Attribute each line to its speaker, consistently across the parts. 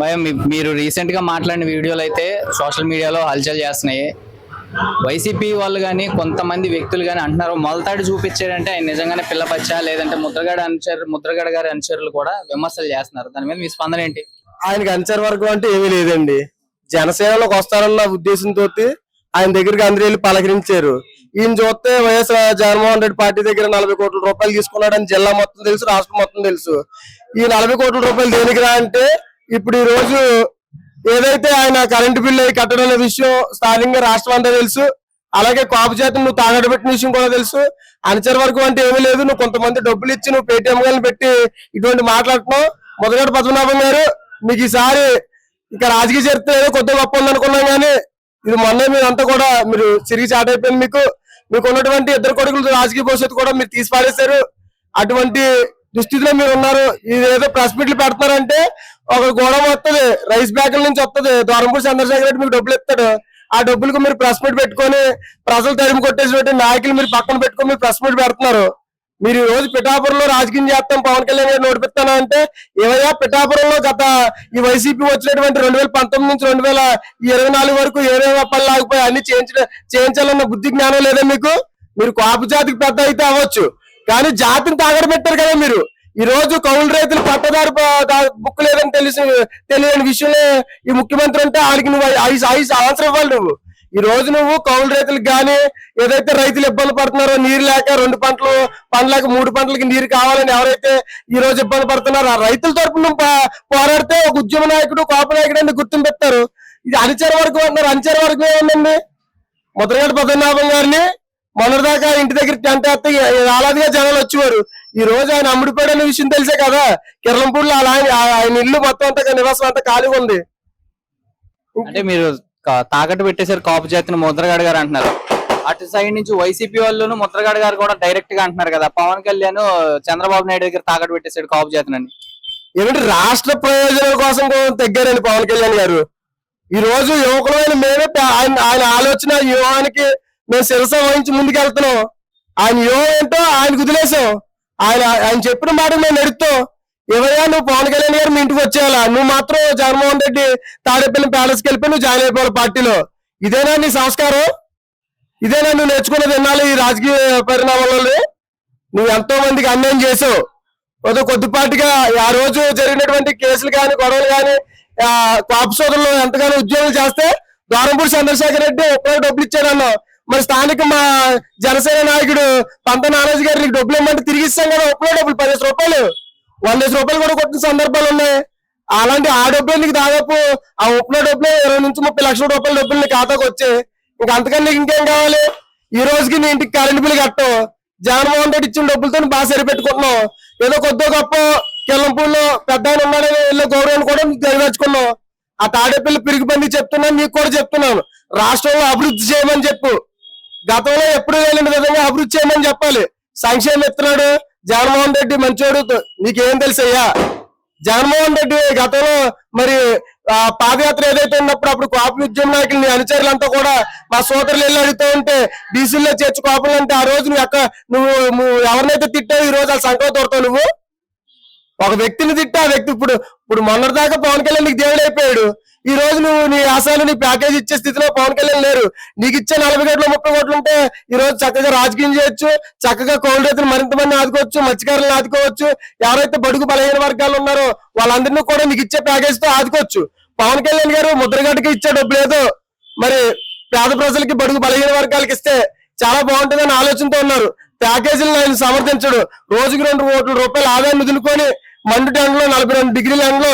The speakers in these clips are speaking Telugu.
Speaker 1: భయం. మీరు రీసెంట్గా మాట్లాడిన వీడియోలు అయితే సోషల్ మీడియాలో హల్చల్ చేస్తున్నాయి. వైసీపీ వాళ్ళు కానీ కొంతమంది వ్యక్తులు కానీ అంటున్నారు. మొలతాడు చూపించాడంటే ఆయన నిజంగానే పిల్లపచ్చా లేదంటే ముద్రగడ అనుచరు ముద్రగడ గారి అనుచరులు కూడా విమర్శలు చేస్తున్నారు. దాని మీద మీ స్పందన ఏంటి?
Speaker 2: ఆయనకి అనుచరు వర్గం అంటే ఏమీ లేదండి. జనసేనలోకి వస్తారన్న ఉద్దేశంతో ఆయన దగ్గరికి అందరూ వెళ్ళి పలకరించారు. ఈయన చూస్తే వైఎస్ జగన్మోహన్ రెడ్డి పార్టీ దగ్గర నలభై కోట్ల రూపాయలు తీసుకున్నాడని జిల్లా మొత్తం తెలుసు రాష్ట్రం మొత్తం తెలుసు. ఈ నలభై కోట్ల రూపాయలు దేనికి రా అంటే ఇప్పుడు ఈ రోజు ఏదైతే ఆయన కరెంటు బిల్లు అయి కట్టడం అనే విషయం స్థానికంగా రాష్ట్రం అంతా తెలుసు. అలాగే కాపు చేత నువ్వు తాగడ పెట్టిన విషయం కూడా తెలుసు. అనుచర వర్గం అంటే ఏమీ లేదు. నువ్వు కొంతమంది డబ్బులు ఇచ్చి నువ్వు పేటీఎం గాని పెట్టి ఇటువంటి మాట్లాడుతున్నావు. మొదలగడ పద్మనాభం గారు మీకు ఈసారి ఇంకా రాజకీయ చరిత్ర ఏదో కొద్దిగా గొప్ప ఉందనుకున్నాం కానీ ఇది మొన్న మీరంతా అంతా కూడా మీరు తిరిగి చాట్ అయిపోయింది మీకు. మీకు ఉన్నటువంటి ఇద్దరు కొడుకులు రాజకీయ భవిష్యత్తు కూడా మీరు తీసి పారేశారు అటువంటి దుస్థితిలో మీరు ఉన్నారు. ఇదేదో ప్రెస్ మీట్లు పెడతారంటే ఒక గొడవ వస్తుంది రైస్ బ్యాగుల నుంచి వస్తుంది దూరంపూడి చంద్రశేఖర్ రెడ్డి మీకు డబ్బులు ఇస్తాడు. ఆ డబ్బులకు మీరు ప్రెస్ మీట్ పెట్టుకొని ప్రజలు తరిమి కొట్టేసి నాయకులు మీరు పక్కన పెట్టుకొని మీరు ప్రెస్ మీట్ పెడుతున్నారు. మీరు ఈ రోజు పిఠాపురంలో రాజకీయం చేస్తాం. పవన్ కళ్యాణ్ గారు నడిపిస్తాను అంటే ఏవయ్యా పిఠాపురంలో గత ఈ వైసీపీ వచ్చినటువంటి రెండు వేల పంతొమ్మిది నుంచి రెండు వేల ఇరవై నాలుగు వరకు ఏదైనా పనులు ఆగిపోయి అన్ని చేయించడం చేయించాలన్న బుద్ధి జ్ఞానం లేదా మీకు? మీరు కాపు జాతికి పెద్ద అయితే అవ్వచ్చు. కానీ జాతిని తాగడ పెట్టారు కదా మీరు. ఈ రోజు కౌలు రైతులు పట్టదారు బుక్ లేదని తెలిసి తెలియని విషయంలో ఈ ముఖ్యమంత్రి అంటే ఆడికి నువ్వు ఐదు ఐదు ఆన్సర్ ఇవ్వాలి నువ్వు. ఈ రోజు నువ్వు కౌలు రైతులకు గానీ ఏదైతే రైతులు ఇబ్బంది పడుతున్నారో నీరు లేక రెండు పంటలు పంటలకు మూడు పంటలకి నీరు కావాలని ఎవరైతే ఈ రోజు ఇబ్బంది పడుతున్నారో ఆ రైతుల తరపున నువ్వు పోరాడితే ఒక ఉద్యమ నాయకుడు కోప నాయకుడు అని గుర్తింపు ఇది అనుచర వరకు అంటున్నారు. అనుచర వరకు ఏముందండి? ముద్రగడ్డ పద్మనాభం గారిని మొన్నటిదాకా ఇంటి దగ్గర టెంట్ వేస్తే అలాదిగా జనాలు వచ్చేవారు. ఈ రోజు ఆయన అమ్ముడిపోయాడనే విషయం తెలిసే కదా? కిరణంపూడిలో అలా ఆయన ఆయన ఇల్లు మొత్తం అంతా నివాసం అంతా ఖాళీగా ఉంది.
Speaker 1: అంటే మీరు తాకట్టు పెట్టేశారు కాపు జాతిని ముద్రగడ గారు అంటున్నారు. అటు సైడ్ నుంచి వైసీపీ వాళ్ళు ముద్రగడ గారు కూడా డైరెక్ట్గా అంటున్నారు కదా. పవన్ కళ్యాణ్ చంద్రబాబు నాయుడు దగ్గర తాకట్టు పెట్టేశాడు కాపు జాతిని
Speaker 2: ఏమిటి రాష్ట్ర ప్రయోజనాల కోసం తగ్గారండి పవన్ కళ్యాణ్ గారు. ఈ రోజు యువకులమైన మేమే ఆయన ఆయన ఆలోచన యువానికి మేము శిరస వహించి ముందుకెళ్తున్నాం. ఆయన యువం ఏంటో ఆయన కుదిలేసాం ఆయన ఆయన చెప్పిన మాట మేము నడుస్తాం ఎవరైనా నువ్వు పవన్ కళ్యాణ్ గారు మీ ఇంటికి వచ్చేయాలా? నువ్వు మాత్రం జగన్మోహన్ రెడ్డి తాడేపల్లి ప్యాలెస్కి వెళ్ళిపోయి నువ్వు జాయిన్ అయిపోవాలి పార్టీలో. ఇదేనా నీ సంస్కారం? ఇదేనా నువ్వు నేర్చుకున్నది విన్నాలి ఈ రాజకీయ పరిణామాలలో? నువ్వు ఎంతో మందికి అన్యాయం చేసావు. ఏదో కొద్దిపాటిగా ఆ రోజు జరిగినటువంటి కేసులు కానీ గొడవలు కానీ ఆ కాపు సోదరులు ఎంతగానో ఉద్యోగాలు చేస్తే ద్వారంపూడి చంద్రశేఖర్ రెడ్డి ఒక్కరు డబ్బులు ఇచ్చాడన్నావు. మరి స్థానిక మా జనసేన నాయకుడు పంత నానాజీ గారు నీకు డబ్బులు ఇమ్మంటే తిరిగి ఇస్తాం కదా ఒక్కో డబ్బులు పదిహేను రూపాయలు. వంద రూపాయలు కూడా కొట్టిన సందర్భాలు ఉన్నాయి. అలాంటి ఆ డబ్బులు నీకు దాదాపు ఆ ఒక్కో డబ్బులు ఇరవై నుంచి ముప్పై లక్షల రూపాయల డబ్బులు నీ ఖాతాకు వచ్చాయి. ఇంకా అంతకన్నా నీకు ఇంకేం కావాలి? ఈ రోజుకి నీ ఇంటికి కరెంట్ బిల్లు కట్టవు. జగన్మోహన్ రెడ్డి ఇచ్చిన డబ్బులతో బాగా సరిపెట్టుకుంటున్నావు ఏదో కొద్దో గొప్ప కిల్లంపూడిలో పెద్ద ఆయన ఉన్నాడని వెళ్ళే గౌరవాన్ని కూడా తెలియచుకున్నావు ఆ తాడేపల్లి పిరిగి పంది చెప్తున్నాను నీకు కూడా చెప్తున్నాను. రాష్ట్రంలో అభివృద్ధి చేయమని చెప్పు. గతంలో ఎప్పుడు వెళ్ళిన విధంగా అభివృద్ధి చేయమని చెప్పాలి. సంక్షేమం ఇస్తున్నాడు జగన్మోహన్ రెడ్డి మంచోడు నీకేం తెలుసయ్యా? జగన్మోహన్ రెడ్డి గతంలో మరి ఆ పాదయాత్ర ఏదైతే ఉన్నప్పుడు అప్పుడు కాపు ఉద్యమ నాయకులు అనుచరులంతా కూడా మా సోదరులు వెళ్ళి అడుగుతూ ఉంటే బీసీలో చేర్చు కాపులు అంటే ఆ రోజు నువ్వు ఎక్కడ నువ్వు నువ్వు ఎవరినైతే తిట్టావు ఈ రోజు ఆ సంఖ్య తోడతావు నువ్వు? ఒక వ్యక్తిని తిట్టా ఆ వ్యక్తి ఇప్పుడు ఇప్పుడు మొన్నటిదాకా పవన్ కళ్యాణ్ నీకు దేవుడు అయిపోయాడు ఈ రోజు నువ్వు నీ ఆశాలు నీ ప్యాకేజ్ ఇచ్చే స్థితిలో పవన్ కళ్యాణ్ లేరు. నీకు ఇచ్చే నలభై కోట్లు ముప్పై కోట్లు ఉంటే ఈ రోజు చక్కగా రాజకీయం చేయొచ్చు చక్కగా కౌలు రైతులు మరింత మంది ఆదుకోవచ్చు మత్స్యకారులను ఆదుకోవచ్చు ఎవరైతే బడుగు బలహీన వర్గాలు ఉన్నారో వాళ్ళందరినీ కూడా నీకు ఇచ్చే ప్యాకేజ్తో ఆదుకోవచ్చు. పవన్ కళ్యాణ్ గారు ముద్రగడ్డకి ఇచ్చే డబ్బు లేదు. మరి పేద ప్రజలకి బడుగు బలహీన వర్గాలకి ఇస్తే చాలా బాగుంటుందని ఆలోచనతో ఉన్నారు. ప్యాకేజీలను ఆయన సమర్థించడు. రోజుకి రెండు కోట్ల రూపాయలు ఆదాయం వదులుకొని మండు ఎండలో నలభై రెండు డిగ్రీల ఎండలో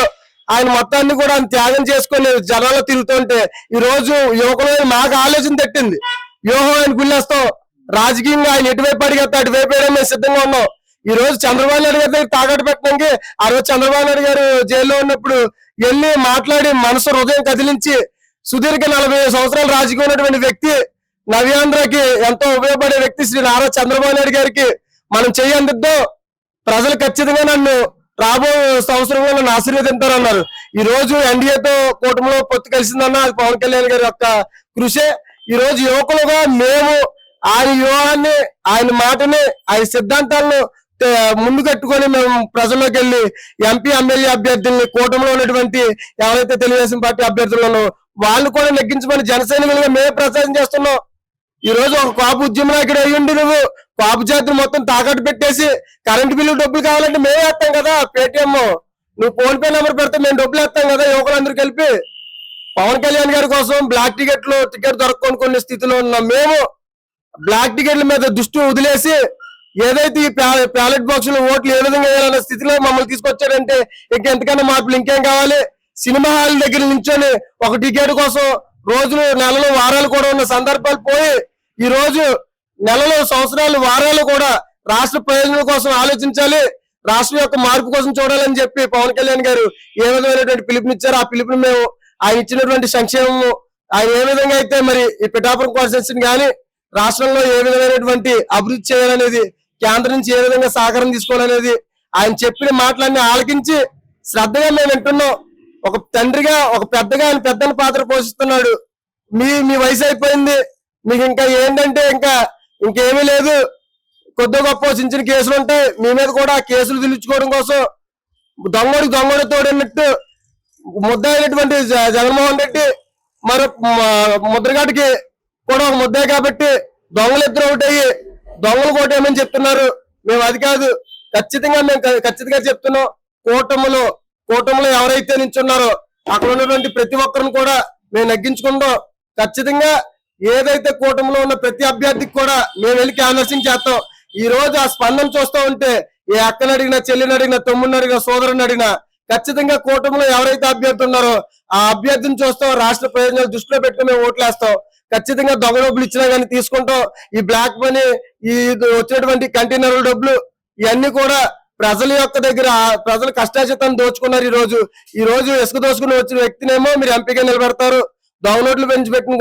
Speaker 2: ఆయన మొత్తాన్ని కూడా త్యాగం చేసుకుని జనాల్లో తిరుగుతుంటే ఈ రోజు యువకులు మాకు ఆలోచన తట్టింది. వ్యూహం ఆయన గుళ్ళేస్తాం. రాజకీయంగా ఆయన ఎటువైపు అడిగేస్తే అటువైపు వేయడం మేము సిద్ధంగా ఉన్నాం. ఈ రోజు చంద్రబాబు నాయుడు గారి దగ్గర తాకట్టు పెట్టడానికి ఆ రోజు చంద్రబాబు నాయుడు గారు జైల్లో ఉన్నప్పుడు వెళ్ళి మాట్లాడి మనసు హృదయం కదిలించి సుదీర్ఘ నలభై సంవత్సరాలు రాజకీయం ఉన్నటువంటి వ్యక్తి నవ్యాంధ్రకి ఎంతో ఉపయోగపడే వ్యక్తి శ్రీ నారా చంద్రబాబు నాయుడు గారికి మనం చెయ్యి ప్రజలు ఖచ్చితంగా నన్ను రాబో సంవత్సరంలో నన్ను ఆశీర్వదింతారన్నారు ఈ రోజు ఎన్డీఏతో కూటమిలో పొత్తు కలిసిందన్న అది పవన్ కళ్యాణ్ గారి యొక్క కృషే. ఈ రోజు యువకులుగా మేము ఆయన వ్యూహాన్ని ఆయన మాటని ఆయన సిద్ధాంతాలను ముందు కట్టుకొని మేము ప్రజల్లోకి వెళ్ళి ఎంపీ ఎమ్మెల్యే అభ్యర్థుల్ని కూటమిలో ఉన్నటువంటి ఎవరైతే తెలుగుదేశం పార్టీ అభ్యర్థులను వాళ్ళు కూడా నెగ్గించమని జనసైనికులుగా మేము మేమే ప్రచారం చేస్తున్నాం. ఈ రోజు ఒక కాపు ఉద్యమ నాయకుడు అయ్యుండి నువ్వు. కాపు జాతిని మొత్తం తాకట్టు పెట్టేసి కరెంట్ బిల్లు డబ్బులు కావాలంటే మేమే వేస్తాం కదా పేటిఎం. నువ్వు ఫోన్ పే నెంబర్ పెడితే మేము డబ్బులు వేస్తాం కదా యువకులందరూ కలిపి. పవన్ కళ్యాణ్ గారి కోసం బ్లాక్ టికెట్లు టికెట్ దొరకకొని కొన్ని స్థితిలో ఉన్నాం మేము. బ్లాక్ టికెట్ల మీద దృష్టి వదిలేసి ఏదైతే ఈ బ్యాలెట్ బాక్స్లో ఓట్లు ఏ విధంగా వేయాలన్న స్థితిలో మమ్మల్ని తీసుకొచ్చారంటే ఇంకెంతకన్నా మార్పులు ఇంకేం కావాలి? సినిమా హాల్ దగ్గర నుంచొని ఒక టికెట్ కోసం రోజులు నెలలు వారాలు కూడా ఉన్న సందర్భాలు పోయి ఈ రోజు నెలలు సంవత్సరాలు వారాలు కూడా రాష్ట్ర ప్రయోజనం కోసం ఆలోచించాలి. రాష్ట్రం యొక్క మార్పు కోసం చూడాలని చెప్పి పవన్ కళ్యాణ్ గారు ఏ విధమైనటువంటి పిలుపునిచ్చారో ఆ పిలుపుని మేము ఆయన ఇచ్చినటువంటి సంక్షేమము ఆయన ఏ విధంగా అయితే మరి ఈ పిఠాపురం కాన్స్టిట్యూన్సీని కానీ రాష్ట్రంలో ఏ విధమైనటువంటి అభివృద్ధి చేయాలనేది కేంద్రం నుంచి ఏ విధంగా సహకారం తీసుకోవాలనేది ఆయన చెప్పిన మాటలన్నీ ఆలకించి శ్రద్ధగా మేము వింటున్నాం. ఒక తండ్రిగా ఒక పెద్దగా ఆయన పెద్దని పాత్ర పోషిస్తున్నాడు. మీ మీ వయసు అయిపోయింది. మీకు ఇంకా ఏంటంటే ఇంకా ఇంకేమీ లేదు. కొద్ది గొప్ప చిన్న చిన్న కేసులు ఉంటాయి. మీ మీద కూడా కేసులు దిలుచుకోవడం కోసం దొంగడు దొంగడు తోడన్నట్టు ముద్ద జ- జగన్మోహన్ రెడ్డి మరి ముద్రగాటికి కూడా ఒక ముద్దే కాబట్టి దొంగలు ఇద్దరు ఒకటయ్యి దొంగలు కోటేమని చెప్తున్నారు? మేము అది కాదు. ఖచ్చితంగా మేము ఖచ్చితంగా చెప్తున్నాం. కూటములు కూటములు ఎవరైతే నించున్నారో అక్కడ ఉన్నటువంటి ప్రతి ఒక్కరిని కూడా మేము నగ్గించుకుంటాం ఖచ్చితంగా ఏదైతే కూటమిలో ఉన్న ప్రతి అభ్యర్థికి కూడా మేము వెళ్ళి క్యాన్వర్సింగ్ చేస్తాం. ఈ రోజు ఆ స్పందన చూస్తూ ఉంటే ఏ అక్కని అడిగినా చెల్లిని అడిగినా తమ్ముడిని అడిగినా సోదరుని అడిగినా ఖచ్చితంగా కూటమిలో ఎవరైతే అభ్యర్థి ఉన్నారో ఆ అభ్యర్థిని చూస్తాం రాష్ట్ర ప్రయోజనాలు దృష్టిలో పెట్టుకుని మేము ఓట్లేస్తాం. ఖచ్చితంగా దొంగ డబ్బులు ఇచ్చినా కానీ తీసుకుంటాం. ఈ బ్లాక్ మనీ ఈ వచ్చినటువంటి కంటైనర్ల డబ్బులు ఇవన్నీ కూడా ప్రజల యొక్క దగ్గర ప్రజలు కష్టాచితాన్ని దోచుకున్నారు ఈ రోజు. ఈ రోజు ఇసుక దోచుకుని వచ్చిన వ్యక్తినేమో మీరు ఎంపీగా నిలబెడతారు. దౌలట్లు పెంచి పెట్టిన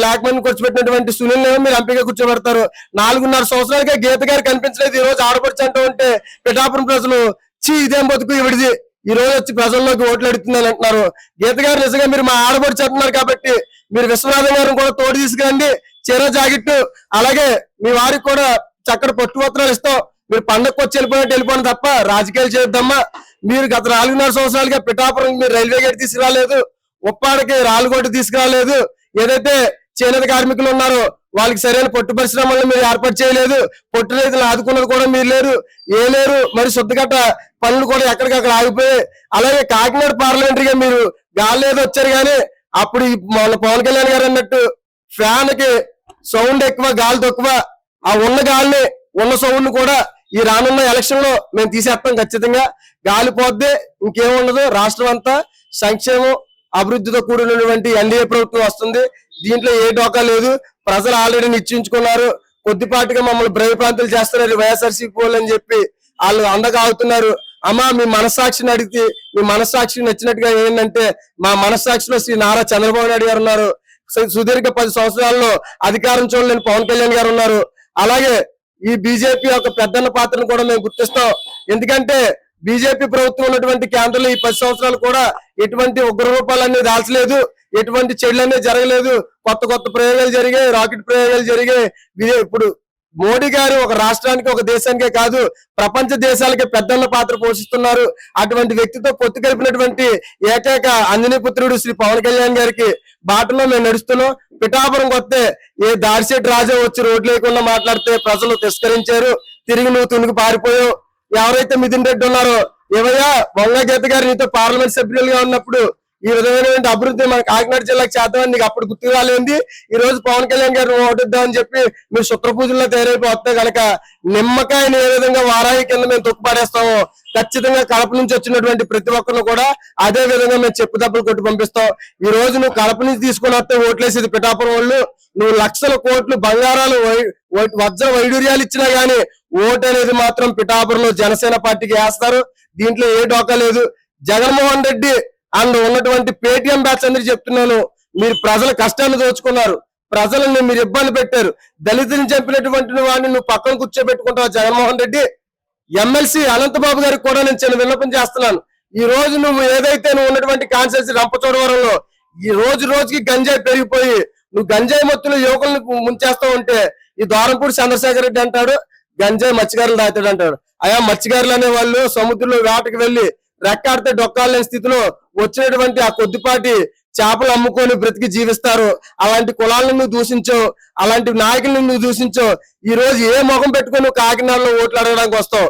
Speaker 2: బ్లాక్ మనీ కూర్చోబెట్టినటువంటి సునీల్ ఏమో మీరు ఎంపీగా కూర్చోబెడతారు. నాలుగున్నర సంవత్సరాలుగా గీత గారు కనిపించలేదు. ఈ రోజు ఆడపడుచు అంటూ ఉంటే పిఠాపురం ప్రజలు చీ ఇదేం బతుకు ఇవిడిది. ఈ రోజు వచ్చి ప్రజల్లోకి ఓట్లు అడుగుతుందని అంటున్నారు. గీత గారు నిజంగా మీరు మా ఆడపడుచు అంటున్నారు కాబట్టి మీరు విశ్వనాథం గారిని కూడా తోడు తీసుకురండి. చీర జాకెట్టు అలాగే మీ వారికి కూడా చక్కటి పట్టు పత్రాలు ఇస్తాం. మీరు పండగకు వచ్చి వెళ్ళిపోయినట్టు వెళ్ళిపోయిన తప్ప రాజకీయాలు చేద్దామా? మీరు గత నాలుగున్నర సంవత్సరాలుగా పిఠాపురం మీరు రైల్వే గేట్ తీసుకురాలేదు. ఉప్పాడకి రాళ్ళగొట్టు తీసుకురాలేదు. ఏదైతే చేనేత కార్మికులు ఉన్నారో వాళ్ళకి సరైన పట్టు పరిశ్రమలను మీరు ఏర్పాటు చేయలేదు. పొట్టు రైతులు ఆదుకున్నది కూడా మీరు లేరు. ఏ లేరు. మరి శుద్ధగట్ట పనులు కూడా ఎక్కడికక్కడ ఆగిపోయాయి. అలాగే కాకినాడ పార్లమెంటరీగా మీరు గాలి ఏదో వచ్చారు కానీ అప్పుడు మన పవన్ కళ్యాణ్ గారు అన్నట్టు ఫ్యాన్కి సౌండ్ ఎక్కువ గాలి తక్కువ. ఆ ఉన్న గాలిని ఉన్న సౌండ్ కూడా ఈ రానున్న ఎలక్షన్లో మేము తీసేస్తాం ఖచ్చితంగా. గాలి పోద్ది ఇంకేముండదు రాష్ట్రం అంతా సంక్షేమం అభివృద్ధితో కూడినటువంటి ఎన్డీఏ ప్రభుత్వం వస్తుంది. దీంట్లో ఏ డోకా లేదు. ప్రజలు ఆల్రెడీ నిశ్చయించుకున్నారు. కొద్దిపాటిగా మమ్మల్ని భయప్రాంతులు చేస్తున్నారు. వైఎస్ఆర్సీపీ పోలు అని చెప్పి వాళ్ళు అందగా అవుతున్నారు. అమ్మా మీ మనస్సాక్షిని అడిగితే మీ మనస్సాక్షి నచ్చినట్టుగా ఏంటంటే మా మనస్సాక్షిలో శ్రీ నారా చంద్రబాబు నాయుడు గారు ఉన్నారు. సుదీర్ఘ పది సంవత్సరాల్లో అధికారం చూడలేని పవన్ కళ్యాణ్ గారు ఉన్నారు. అలాగే ఈ బీజేపీ యొక్క పెద్దన్న పాత్రను కూడా మేము గుర్తిస్తాం. ఎందుకంటే బీజేపీ ప్రభుత్వం ఉన్నటువంటి కేంద్రంలో ఈ పది సంవత్సరాలు కూడా ఎటువంటి ఉగ్ర రూపాలన్నీ దాల్చలేదు ఎటువంటి చెడులన్నీ జరగలేదు. కొత్త కొత్త ప్రయోగాలు జరిగాయి రాకెట్ ప్రయోగాలు జరిగాయి. ఇప్పుడు మోడీ గారు ఒక రాష్ట్రానికి ఒక దేశానికే కాదు ప్రపంచ దేశాలకి పెద్దల పాత్ర పోషిస్తున్నారు. అటువంటి వ్యక్తితో పొత్తు కలిపినటువంటి ఏకైక అంజనీ పుత్రుడు శ్రీ పవన్ కళ్యాణ్ గారికి బాటలో మేము నడుస్తున్నాం. పిఠాపురం కొత్తే ఏ దాడిశెట్టి రాజా వచ్చి రోడ్లు లేకుండా మాట్లాడితే ప్రజలు తిరస్కరించారు. తిరిగి నువ్వు తునికి పారిపోయావు. ఎవరైతే మిథున్ రెడ్డి ఉన్నారో ఏమయ్యా బొంగ గీత గారు నీతో పార్లమెంట్ సభ్యులుగా ఉన్నప్పుడు ఈ విధమైనటువంటి అభివృద్ధి మన కాకినాడ జిల్లాకు చేద్దామని నీకు అప్పుడు గుర్తు రాలేంది. ఈ రోజు పవన్ కళ్యాణ్ గారు ఓటిద్దామని చెప్పి మీరు శుక్ర పూజల్లో తయారైపోతే కనుక నిమ్మకాయని ఏ విధంగా వారాయి కింద మేము తొక్కుపాడేస్తామో ఖచ్చితంగా కడప నుంచి వచ్చినటువంటి ప్రతి ఒక్కరిని కూడా అదే విధంగా మేము చెప్పు దెబ్బలు కొట్టి పంపిస్తాం. ఈ రోజు నువ్వు కడప నుంచి తీసుకుని వస్తే ఓట్లేసేది పిఠాపురం వాళ్ళు నువ్వు లక్షల కోట్లు బంగారాలు వై- వజ్ర వైడూర్యాలు ఇచ్చినా గానీ ఓటు అనేది మాత్రం పిఠాపురంలో జనసేన పార్టీకి వేస్తారు. దీంట్లో ఏ డోకా లేదు. జగన్మోహన్ రెడ్డి అండ్ ఉన్నటువంటి పేటిఎం బ్యాచ్ అందరికి చెప్తున్నాను. మీరు ప్రజల కష్టాన్ని దోచుకున్నారు. ప్రజలను మీరు ఇబ్బంది పెట్టారు. దళితుని చంపినటువంటి వాడిని నువ్వు పక్కన కూర్చోబెట్టుకుంటావు జగన్మోహన్ రెడ్డి? ఎమ్మెల్సీ అనంతబాబు గారికి కూడా నేను చిన్న విన్నపం చేస్తున్నాను. ఈ రోజు నువ్వు ఏదైతే నువ్వు ఉన్నటువంటి కాన్సెన్సీ రంపచోడవరంలో ఈ రోజు రోజుకి గంజాయి పెరిగిపోయి నువ్వు గంజాయి మత్తులు యువకులను ముంచేస్తూ ఉంటే ఈ ద్వారంపూడి చంద్రశేఖర్ రెడ్డి అంటాడు గంజాయి మత్స్యకారులు తాగుతాడు అంటాడు. అయా మత్స్యకారులు అనే వాళ్ళు సముద్రంలో వేటకు వెళ్ళి రెక్కాడితే డొక్కాలనే స్థితిలో వచ్చినటువంటి ఆ కొద్దిపాటి చేపలు అమ్ముకొని బ్రతికి జీవిస్తారు. అలాంటి కులాలను నువ్వు దూషించో అలాంటి నాయకులను నువ్వు దూషించో. ఈ రోజు ఏ ముఖం పెట్టుకొని నువ్వు కాకినాడలో ఓట్లు అడగడానికి వస్తావు?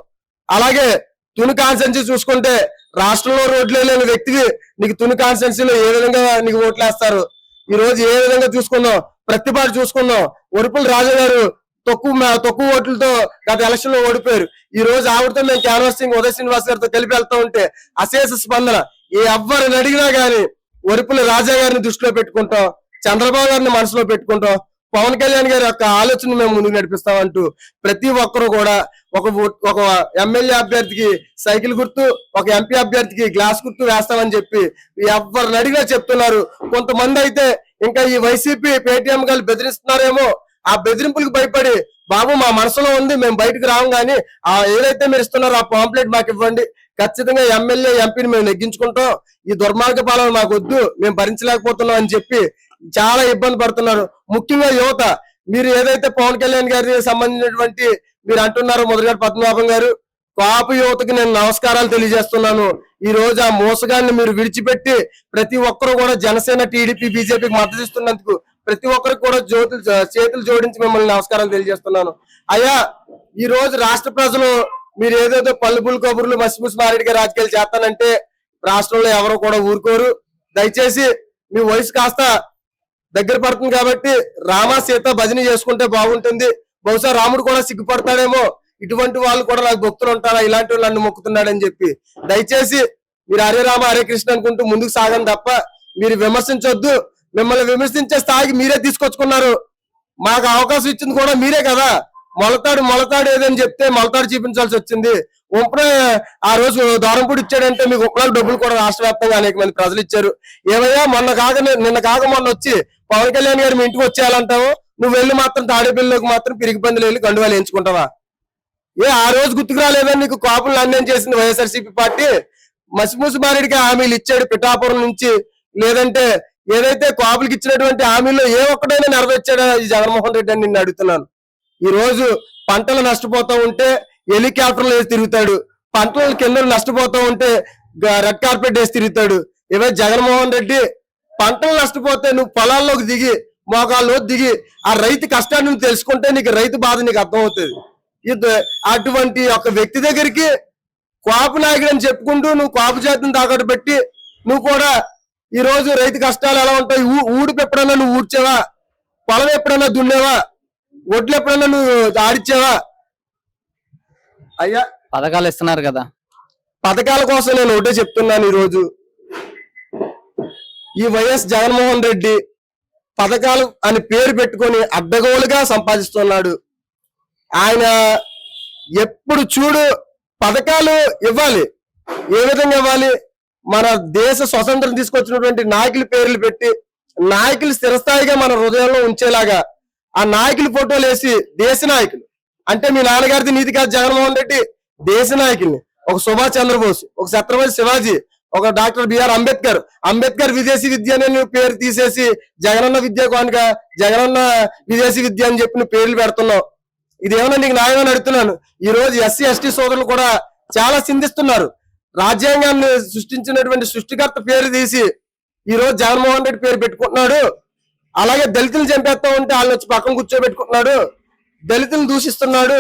Speaker 2: అలాగే తుని కాన్సెన్సీ చూసుకుంటే రాష్ట్రంలో రోడ్లు లేని వ్యక్తివి నీకు తుని కాన్సెన్సీలో ఏ విధంగా నీకు ఓట్లు వేస్తారు ఈ రోజు ఏ విధంగా చూసుకున్నాం ప్రతిపాటు చూసుకున్నాం ఒరుపుల రాజా గారు తక్కువ తక్కువ ఓట్లతో గత ఎలక్షన్లో ఓడిపోయారు. ఈ రోజు ఆవిడతో మేము క్యాన్వాసింగ్ ఉదయ శ్రీనివాస్ గారితో కలిపి వెళ్తా ఉంటే అశేష స్పందన. ఏ ఎవ్వరిని అడిగినా గానీ ఒరుపుల రాజా గారిని దృష్టిలో పెట్టుకుంటాం చంద్రబాబు గారిని మనసులో పెట్టుకుంటాం పవన్ కళ్యాణ్ గారి యొక్క ఆలోచన మేము ముందుకు నడిపిస్తామంటూ ప్రతి ఒక్కరు కూడా ఒక ఒక ఎమ్మెల్యే అభ్యర్థికి సైకిల్ గుర్తు ఒక ఎంపీ అభ్యర్థికి గ్లాస్ గుర్తు వేస్తామని చెప్పి ఎవరిని అడిగినా చెప్తున్నారు. కొంతమంది అయితే ఇంకా ఈ వైసీపీ పేటిఎం గారు బెదిరిస్తున్నారేమో ఆ బెదిరింపులకు భయపడి బాబు మా మనసులో ఉంది మేము బయటకు రాము కానీ ఆ ఏదైతే మీరు ఇస్తున్నారో ఆ పాంప్లెట్ మాకు ఇవ్వండి. ఖచ్చితంగా ఎమ్మెల్యే ఎంపీని మేము నెగ్గించుకుంటాం. ఈ దుర్మార్గ పాలన మాకు వద్దు మేము భరించలేకపోతున్నాం అని చెప్పి చాలా ఇబ్బంది పడుతున్నారు. ముఖ్యంగా యువత మీరు ఏదైతే పవన్ కళ్యాణ్ గారికి సంబంధించినటువంటి మీరు అంటున్నారు మొదటిగారు పద్మనాభం గారు కాపు యువతకి నేను నమస్కారాలు తెలియజేస్తున్నాను. ఈ రోజు ఆ మోసగాన్ని మీరు విడిచిపెట్టి ప్రతి ఒక్కరు కూడా జనసేన టీడీపీ బీజేపీకి మద్దతు ఇస్తున్నందుకు ప్రతి ఒక్కరికి కూడా జ్యోతులు చేతులు జోడించి మిమ్మల్ని నమస్కారాలు తెలియజేస్తున్నాను. అయ్యా ఈ రోజు రాష్ట్ర ప్రజలు మీరు ఏదేదో పల్లుపులు కబుర్లు మసిపూసి మారేడిగా రాజకీయాలు చేస్తానంటే రాష్ట్రంలో ఎవరు కూడా ఊరుకోరు. దయచేసి మీ వయసు కాస్త దగ్గర పడుతుంది కాబట్టి రామ సీత భజన చేసుకుంటే బాగుంటుంది. బహుశా రాముడు కూడా సిగ్గుపడతాడేమో. ఇటువంటి వాళ్ళు కూడా నాకు భక్తులు ఉంటారా? ఇలాంటి వాళ్ళు నన్ను మొక్కుతున్నాడని చెప్పి. దయచేసి మీరు హరే రామ హరే కృష్ణ అనుకుంటూ ముందుకు సాగండి తప్ప మీరు విమర్శించొద్దు. మిమ్మల్ని విమర్శించే స్థాయికి మీరే తీసుకొచ్చుకున్నారు. మాకు అవకాశం ఇచ్చింది కూడా మీరే కదా. మొలతాడు మొలతాడు ఏదని చెప్తే మొలతాడు చూపించాల్సి వచ్చింది. ఉంపడే ఆ రోజు దారంపూడి ఇచ్చాడంటే మీకు ఉపరాలు డబ్బులు కూడా రాష్ట్ర వ్యాప్తంగా అనేక మంది ప్రజలు ఇచ్చారు. ఏమయ్యా మొన్న కాక నిన్న కాక మొన్న వచ్చి పవన్ కళ్యాణ్ గారు మీ ఇంటికి వచ్చేయాలంటావు? నువ్వు వెళ్ళి మాత్రం తాడేపల్లిలోకి మాత్రం పిరిగి పందులు వెళ్ళి గండువాలు ఎంచుకుంటావా ఏ ఆ రోజు గుర్తుకు రాలేదని నీకు కాపులు అన్యాయం చేసింది వైఎస్ఆర్సీపీ పార్టీ? మసిమూసి మారేడికి హామీలు ఇచ్చాడు పిఠాపురం నుంచి. లేదంటే ఏదైతే కాపులకి ఇచ్చినటువంటి హామీల్లో ఏ ఒక్కడైనా నెరవేర్చాడా ఈ జగన్మోహన్ రెడ్డి అని నిన్ను అడుగుతున్నాను. ఈ రోజు పంటలు నష్టపోతూ ఉంటే హెలికాప్టర్లు వేసి తిరుగుతాడు. పంటలు కింద నష్టపోతూ ఉంటే రెడ్ కార్పెట్ వేసి తిరుగుతాడు. ఇవే జగన్మోహన్ రెడ్డి పంటలు నష్టపోతే నువ్వు పొలాల్లోకి దిగి మోకాల్లో దిగి ఆ రైతు కష్టాన్ని నువ్వు తెలుసుకుంటే నీకు రైతు బాధ నీకు అర్థమవుతుంది. ఇది అటువంటి ఒక వ్యక్తి దగ్గరికి కాపు నాయకుడు అని చెప్పుకుంటూ నువ్వు కాపు జాతిని తాకట్టు పెట్టి నువ్వు కూడా ఈ రోజు రైతు కష్టాలు ఎలా ఉంటాయి? ఊడిపి ఎప్పుడన్నా నువ్వు ఊడ్చావా? పొలం ఎప్పుడన్నా దున్నేవా? ఒడ్లు ఎప్పుడన్నా నువ్వు ఆడిచ్చావా? అయ్యా!
Speaker 1: పథకాలు ఇస్తున్నారు కదా.
Speaker 2: పథకాల కోసం నేను ఒకటే చెప్తున్నాను ఈ రోజు. ఈ వైఎస్ జగన్మోహన్ రెడ్డి పథకాలు అని పేరు పెట్టుకొని అడ్డగోలుగా సంపాదిస్తున్నాడు. ఆయన ఎప్పుడు చూడు పథకాలు ఇవ్వాలి. ఏ విధంగా ఇవ్వాలి? మన దేశ స్వతంత్రం తీసుకొచ్చినటువంటి నాయకుల పేర్లు పెట్టి నాయకులు స్థిరస్థాయిగా మన హృదయంలో ఉంచేలాగా ఆ నాయకుల ఫోటోలు వేసి దేశ నాయకులు. అంటే మీ నాన్నగారిది నీతి కాదు జగన్మోహన్ రెడ్డి దేశ నాయకుల్ని. ఒక సుభాష్ చంద్రబోస్ ఒక ఛత్రపతి శివాజీ ఒక డాక్టర్ బిఆర్ అంబేద్కర్. అంబేద్కర్ విదేశీ విద్య అనే పేరు తీసేసి జగనన్న విద్య కానుక జగనన్న విదేశీ విద్య అని చెప్పి పేర్లు పెడుతున్నావు. ఇదేమన్నా నీకు న్యాయం అడుగుతున్నాను. ఈ రోజు ఎస్సీ ఎస్టీ సోదరులు కూడా చాలా చిందిస్తున్నారు రాజ్యాంగాన్ని సృష్టించినటువంటి సృష్టికర్త పేరు తీసి ఈ రోజు జగన్మోహన్ రెడ్డి పేరు పెట్టుకుంటున్నాడు. అలాగే దళితులు చంపేస్తా ఉంటే వాళ్ళని వచ్చి పక్కన కూర్చోబెట్టుకుంటున్నాడు. దళితులను దూషిస్తున్నాడు.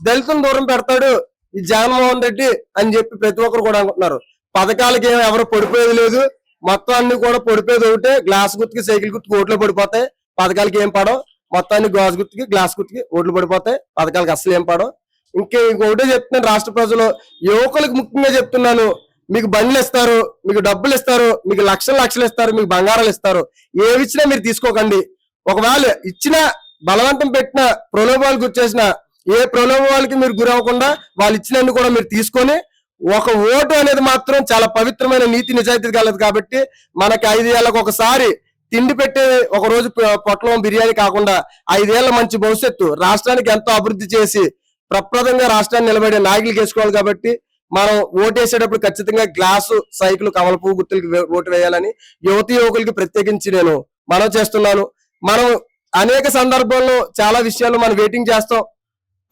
Speaker 2: దళితులను దూరం పెడతాడు ఈ జగన్మోహన్ రెడ్డి అని చెప్పి ప్రతి ఒక్కరు కూడా అనుకుంటున్నారు. పథకాలకి ఏమి ఎవరు పడిపోయేది లేదు. మొత్తం అన్ని కూడా పడిపోయేది ఒకటే. గ్లాస్ గుర్తుకి సైకిల్ గుర్తుకి ఓట్లు పడిపోతాయి. పథకాలకి ఏం పడవు. మొత్తాన్ని గాజు గుర్తుకి గ్లాస్ గుర్తుకి ఓట్లు పడిపోతాయి. పథకాలకి అసలు ఏం పడవు. ఇంకే ఇంకొకటే చెప్తున్నాను రాష్ట్ర ప్రజలు. యువకులకు ముఖ్యంగా చెప్తున్నాను. మీకు బండ్లు ఇస్తారు మీకు డబ్బులు ఇస్తారు మీకు లక్షలు లక్షలు ఇస్తారు మీకు బంగారాలు ఇస్తారు. ఏవి ఇచ్చినా మీరు తీసుకోకండి. ఒకవేళ ఇచ్చిన బలవంతం పెట్టిన ప్రలోభాలు గుర్చేసిన ఏ ప్రలోభాలకి మీరు గురవ్వకుండా వాళ్ళు ఇచ్చినన్ని కూడా మీరు తీసుకొని ఒక ఓటు అనేది మాత్రం చాలా పవిత్రమైన నీతి నిజాయితీ కలదు కాబట్టి మనకి ఐదేళ్ళకు ఒకసారి తిండి పెట్టే ఒక రోజు పొట్లం బిర్యానీ కాకుండా ఐదేళ్ళ మంచి భవిష్యత్తు రాష్ట్రానికి ఎంతో అభివృద్ధి చేసి ప్రప్రదంగా రాష్ట్రాన్ని నిలబడే నాయకులు వేసుకోవాలి కాబట్టి మనం ఓటేసేటప్పుడు ఖచ్చితంగా గ్లాసు సైకిల్ కమల పువ్వు గుర్తులకి ఓటు వేయాలని యువతి యువకులకి ప్రత్యేకించి నేను మనం చేస్తున్నాను. మనం అనేక సందర్భాల్లో చాలా విషయాలు మనం వెయిటింగ్ చేస్తాం.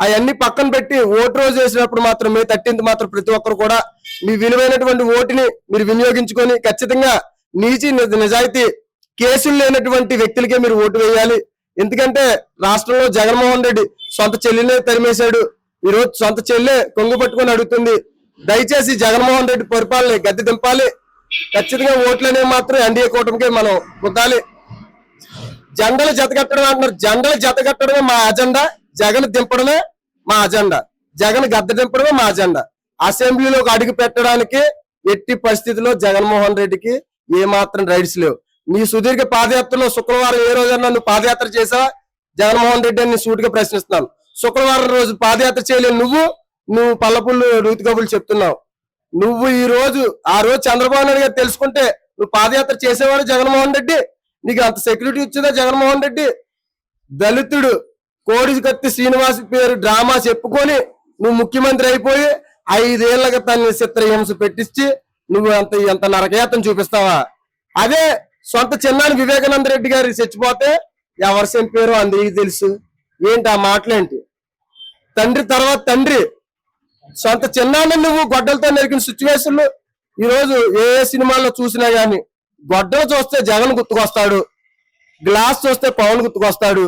Speaker 2: అవన్నీ పక్కన పెట్టి ఓటు రోజు వేసినప్పుడు మాత్రం మే థర్టీన్త్ మాత్రం ప్రతి ఒక్కరు కూడా మీ విలువైనటువంటి ఓటుని మీరు వినియోగించుకొని ఖచ్చితంగా నీచి నిజాయితీ కేసులు లేనటువంటి వ్యక్తులకే మీరు ఓటు వేయాలి. ఎందుకంటే రాష్ట్రంలో జగన్మోహన్ రెడ్డి సొంత చెల్లినే తరిమేశాడు. ఈ రోజు సొంత చెల్లె కొంగు పట్టుకొని అడుగుతుంది. దయచేసి జగన్మోహన్ రెడ్డి పరిపాలన గద్దె దింపాలి. ఖచ్చితంగా ఓట్లనే మాత్రం ఎన్డీఏ కూటమికే మనం గుద్దాలి. జెండలు జతకట్టడం అంటున్నారు. జెండలు జతకట్టడమే మా అజెండా. జగన్ దింపడమే మా అజెండా. జగన్ గద్ద దింపడమే మా అజెండా. అసెంబ్లీలోకి అడుగు పెట్టడానికి ఎట్టి పరిస్థితిలో జగన్మోహన్ రెడ్డికి ఏమాత్రం రైడ్స్ రైట్స్ లేవు. నీ సుదీర్ఘ పాదయాత్రలో శుక్రవారం ఏ రోజైనా నువ్వు పాదయాత్ర చేసావా? జగన్మోహన్ రెడ్డి అని సూటిగా ప్రశ్నిస్తున్నాను. శుక్రవారం రోజు పాదయాత్ర చేయలేవు నువ్వు నువ్వు పల్లపుల్లు రీతి చెప్తున్నావు. నువ్వు ఈ రోజు ఆ రోజు చంద్రబాబు నాయుడు గారు తెలుసుకుంటే నువ్వు పాదయాత్ర చేసేవాడు జగన్మోహన్ రెడ్డి. నీకు అంత సెక్యూరిటీ ఇచ్చిందా జగన్మోహన్ రెడ్డి? దళితుడు కోడి కత్తి శ్రీనివాస్ పేరు డ్రామా చెప్పుకొని నువ్వు ముఖ్యమంత్రి అయిపోయి ఐదేళ్ళకి తన చిత్రహింస పెట్టించి నువ్వు అంత ఎంత నరకయాతం చూపిస్తావా? అదే సొంత చిన్నాని వివేకానంద రెడ్డి గారు చచ్చిపోతే ఎవరు పేరు అందరికీ తెలుసు. ఏంటి ఆ మాటలేంటి? తండ్రి తర్వాత తండ్రి. సొంత చిన్నాన్ని నువ్వు గొడ్డలతో నరికిన సిచ్యువేషన్ ఈరోజు ఏ ఏ సినిమాల్లో చూసినా గాని గొడ్డలు చూస్తే జగన్ గుర్తుకొస్తాడు. గ్లాస్ చూస్తే పవన్ గుర్తుకొస్తాడు.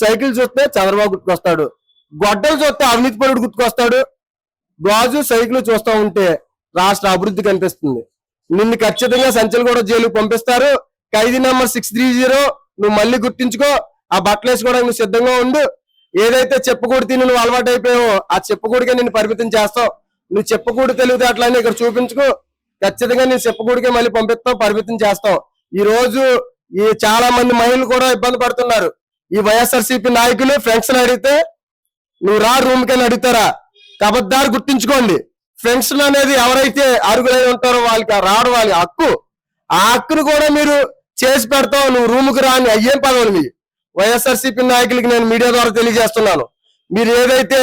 Speaker 2: సైకిల్ చూస్తే చంద్రబాబు గుర్తుకొస్తాడు. గొడ్డలు చూస్తే అవినీతి పరుడు గుర్తుకొస్తాడు. గాజు సైకిల్ చూస్తా ఉంటే రాష్ట్ర అభివృద్ధి కనిపిస్తుంది. నిన్ను ఖచ్చితంగా సంచల్ కూడా జైలుకి పంపిస్తారు. ఖైదీ నెంబర్ సిక్స్ త్రీ జీరో. నువ్వు మళ్ళీ గుర్తించుకో. ఆ బట్టలు వేసుకోవడానికి నువ్వు సిద్ధంగా ఉండు. ఏదైతే చెప్పకూడితే తిని నువ్వు అలవాటు అయిపోయావో ఆ చెప్పకూడికే నిన్ను పరిమితం చేస్తావు. నువ్వు చెప్పకూడదు తెలివితేటలని ఇక్కడ చూపించుకో. ఖచ్చితంగా నేను చెప్పకూడికే మళ్ళీ పంపిస్తావు పరిమితం చేస్తావు. ఈ రోజు ఈ చాలా మంది మహిళలు కూడా ఇబ్బంది పడుతున్నారు. ఈ వైఎస్ఆర్సీపీ నాయకులు ఫ్రెండ్స్ అడిగితే నువ్వు రా రూమ్ కని అడుగుతారా? కబద్దారు గుర్తించుకోండి. ఫ్రెండ్స్ అనేది ఎవరైతే అరుగులై ఉంటారో వాళ్ళకి రావడం రాడు వాళ్ళ హక్కు. ఆ హక్కును కూడా మీరు చేసి పెడతావు నువ్వు రూమ్కి రాని అయ్యేం పదవులు మీ వైఎస్ఆర్సీపీ నాయకులకి నేను మీడియా ద్వారా తెలియజేస్తున్నాను. మీరు ఏదైతే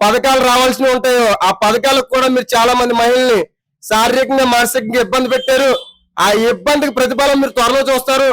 Speaker 2: పథకాలు రావాల్సినవి ఉంటాయో ఆ పథకాలకు కూడా మీరు చాలా మంది మహిళల్ని శారీరకంగా మానసికంగా ఇబ్బంది పెట్టారు. ఆ ఇబ్బందికి ప్రతిఫలం మీరు త్వరలో చూస్తారు.